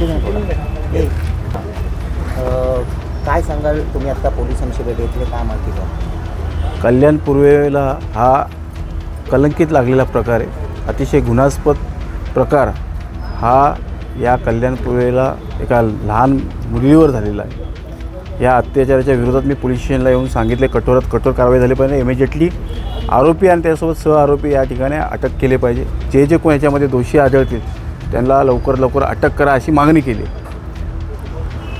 नाही काय सांगाल तुम्ही आता पोलिसांशी भेट घेतली काय माहिती का? कल्याण पूर्वेला हा कलंकित लागलेला प्रकार आहे. अतिशय गुन्हास्पद प्रकार हा या कल्याण पूर्वेला एका लहान मुलीवर झालेला आहे. या अत्याचाराच्या विरोधात मी पोलीस स्टेशनला येऊन सांगितले कठोरात कठोर कारवाई झाली पाहिजे. इमिजिएटली आरोपी आणि त्यासोबत सह आरोपी या ठिकाणी अटक केले पाहिजे. जे जे कोण याच्यामध्ये दोषी आढळतील त्यांना लवकर लवकर अटक करा अशी मागणी केली.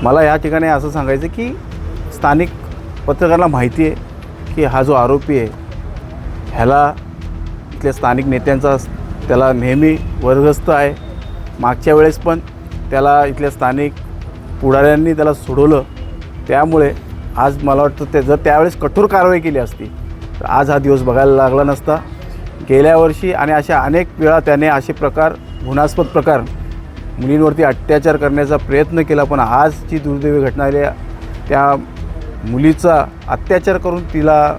मला या ठिकाणी असं सांगायचं की स्थानिक पत्रकारांना माहिती आहे की हा जो आरोपी आहे ह्याला इथल्या स्थानिक नेत्यांचा त्याला नेहमी वर्गस्त आहे. मागच्या वेळेस पण त्याला इथल्या स्थानिक पुढाऱ्यांनी त्याला सोडवलं. त्यामुळे आज मला वाटतं ते जर त्यावेळेस कठोर कारवाई केली असती तर आज हा दिवस बघायला लागला नसता. गेल्या वर्षी आणि अशा अनेक वेळा त्याने असे प्रकार घृणास्पद प्रकार. मुलींवरती अत्याचार करण्याचा प्रयत्न केला पण आज जी दुर्दैवी घटना आली त्या मुलीचा अत्याचार करून तिला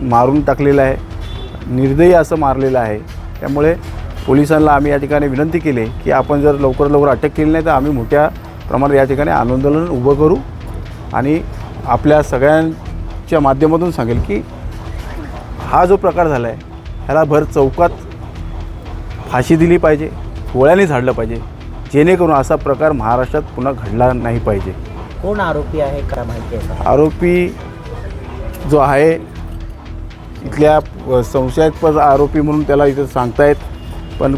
मारून टाकलेला आहे निर्दयी असं मारलेलं आहे. त्यामुळे पोलिसांना आम्ही या ठिकाणी विनंती केली की आपण जर लवकर लवकर अटक केली नाही तर आम्ही मोठ्या प्रमाणात या ठिकाणी आंदोलन उभं करू आणि आपल्या सगळ्यांच्या माध्यमातून सांगेल की हा जो प्रकार झाला आहे ह्याला भर चौकात फाशी दिली पाहिजे गोळ्याने झाडलं पाहिजे. जेणेकरून असा प्रकार महाराष्ट्रात पुन्हा घडला नाही पाहिजे. कोण आरोपी आहे काय माहिती आहे का? आरोपी जो आहे इथल्या संशयास्पद आरोपी म्हणून त्याला इथं सांगतायत. पण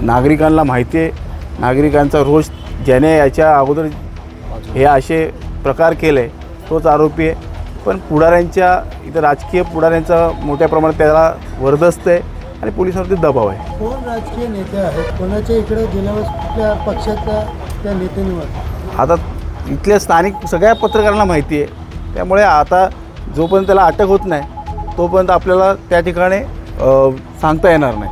नागरिकांना माहिती आहे नागरिकांचा रोष ज्याने याच्या अगोदर हे असे प्रकार केले तोच आरोपी आहे. पण पुढाऱ्यांच्या इथं राजकीय पुढाऱ्यांचा मोठ्या प्रमाणात त्याला वरदस्त आहे. आणि पोलिसांवरती दबाव आहे. कोण राजकीय नेते आहेत? कोणाच्या इकडे गेल्या कुठल्या पक्षाच्या त्या नेत्यांवर आता इथल्या स्थानिक सगळ्या पत्रकारांना माहिती आहे. त्यामुळे आता जोपर्यंत त्याला अटक होत नाही तोपर्यंत आपल्याला त्या ठिकाणी सांगता येणार नाही.